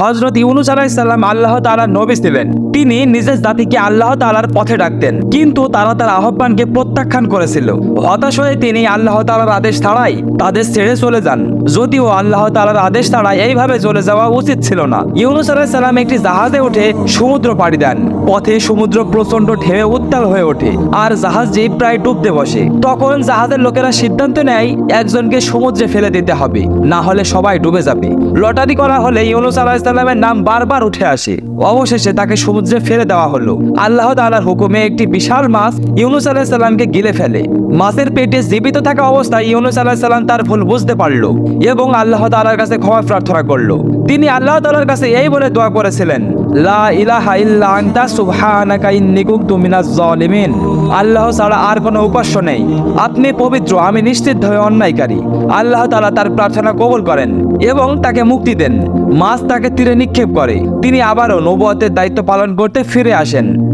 হজরত ইউনুস আলাইসাল্লাম আল্লাহ তাআলার নবী ছিলেন। তিনি নিজের জাতিকে আল্লাহ তাআলার পথে ডাকতেন, কিন্তু তারা তার আহ্বানকে প্রত্যাখ্যান করেছিল। হতাশ হয়ে তিনি আল্লাহ তাআলার আদেশ ছাড়াই তাদের ছেড়ে চলে যান। যদিও আল্লাহ তাআলার আদেশ ছাড়াই এইভাবে চলে যাওয়া উচিত ছিল না। ইউনুস আলাইসাল্লাম একটি জাহাজে উঠে সমুদ্র পাড়ি দেন। পথে সমুদ্র প্রচণ্ড ঢেউয়ে উত্তাল হয়ে ওঠে, আর জাহাজটি প্রায় ডুবতে বসে। তখন জাহাজের লোকেরা সিদ্ধান্ত নেয়, একজনকে সমুদ্রে ফেলে দিতে হবে, না হলে সবাই ডুবে যাবে। লটারি করা হলে ইউনুস আলাহিসাল্লামের নাম বারবার উঠে আসে। অবশেষে তাকে সমুদ্রে ফেলে দেওয়া হলো। আল্লাহ তাআলার হুকুমে একটি বিশাল মাছ ইউনুস আলাহিসাল্লামকে গিলে ফেলে। মাছের পেটে জীবিত থাকা অবস্থায় ইউনুস আলাহিসাল্লাম তার ভুল বুঝতে পারল এবং আল্লাহ তাআলার কাছে ক্ষমা প্রার্থনা করল। তিনি আল্লাহ তাআলার কাছে এই বলে দোয়া করেছিলেন, লা ইলাহা ইল্লা আনতা, সুবহানাকা ইন্নী কুনতু মিনাজ জালিমিন। আল্লাহ ছাড়া আর কোনো উপাস্য নেই। আপনি পবিত্র, আমি নিশ্চিতভাবে অন্যায়কারী। আল্লাহ তাআলা তার প্রার্থনা কবুল করেন এবং তাকে মুক্তি দেন। মাছ তাকে তীরে নিক্ষেপ করে। তিনি আবারও নবুয়তের দায়িত্ব পালন করতে ফিরে আসেন।